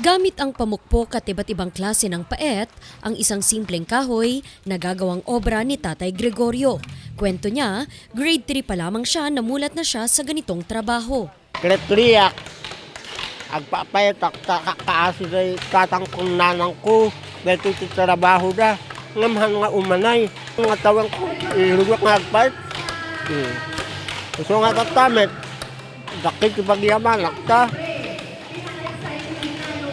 Gamit ang pamukpok at iba't ibang klase ng paet, ang isang simpleng kahoy na gagawang obra ni Tatay Gregorio. Kwento niya, grade 3 pa lamang siya namulat na siya sa ganitong trabaho. Kritriyak. Agpapayatak kaasi na tatang kong nanang ko. Dahil trabaho na. Ngamhan nga umanay. Nga tawang ko, ilugot nga agpait. Hmm. Gusto nga katamit. Dakit ipagyaman, nakta.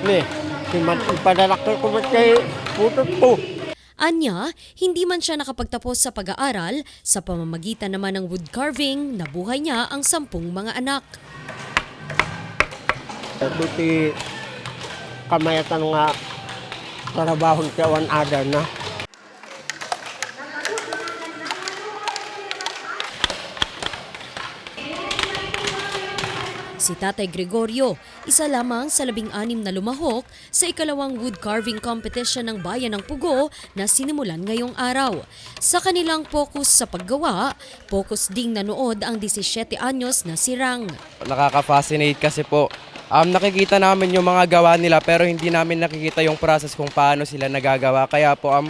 Ni, si man ko matay putot ko. Anya, hindi man siya nakapagtapos sa pag-aaral, sa pamamagitan naman ng wood carving, nabuhay niya ang sampung mga anak. Ito ti kamayatan nga trabahon kaya one other na. Si Tatay Gregorio, isa lamang sa labing-anim na lumahok sa ikalawang wood carving competition ng Bayan ng Pugo na sinimulan ngayong araw. Sa kanilang focus sa paggawa, focus ding nanood ang 17 anyos na si Rang. Nakaka-fascinate kasi po. Um, nakikita namin yung mga gawa nila pero hindi namin nakikita yung process kung paano sila nagagawa. Kaya po um,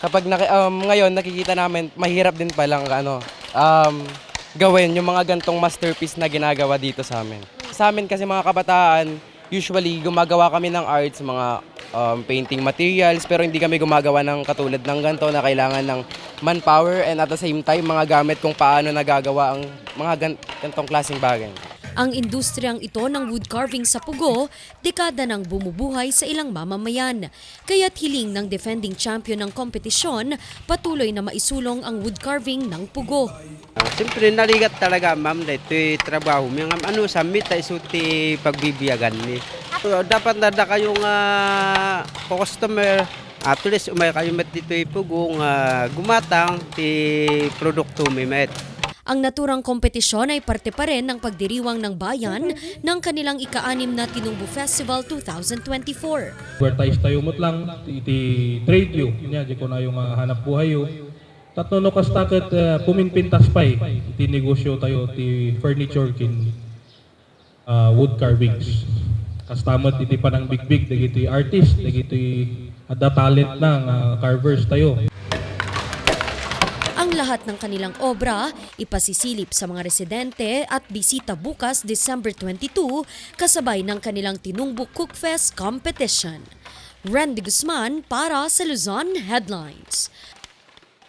kapag um, ngayon nakikita namin, mahirap din palang ano, um, gawin yung mga gantong masterpiece na ginagawa dito sa amin. Sa amin kasi mga kabataan, usually gumagawa kami ng arts, mga um, painting materials, pero hindi kami gumagawa ng katulad ng ganito na kailangan ng manpower and at the same time mga gamit kung paano nagagawa ang mga gan- gantong klaseng bagay. Ang industriyang ito ng wood carving sa Pugo, dekada nang bumubuhay sa ilang mamamayan. Kaya't hiling ng defending champion ng kompetisyon, patuloy na maisulong ang wood carving ng Pugo. Ah, Siyempre, naligat talaga, ma'am, na ito'y trabaho. May nga, ano, sa mita, isuti pagbibiyagan ni. So, dapat nada kayong ah, customer, at least umay kayo met dito'y pugong ah, gumatang ti produkto mi met. Ang naturang kompetisyon ay parte pa rin ng pagdiriwang ng bayan ng kanilang ika-anim na Tinumbu Festival 2024. advertise tayo mo't lang iti trade you nya di ko na yung ah, hanap buhay yo tatno no kastaket uh, puminpintas pay iti negosyo tayo ti furniture kin ah, wood carvings. Kastamot iti panang bigbig dagiti artist dagiti ada talent na nga carvers tayo Ang lahat ng kanilang obra ipasisilip sa mga residente at bisita bukas December 22 kasabay ng kanilang Tinumbu Cookfest competition. Randy Guzman para sa Luzon Headlines.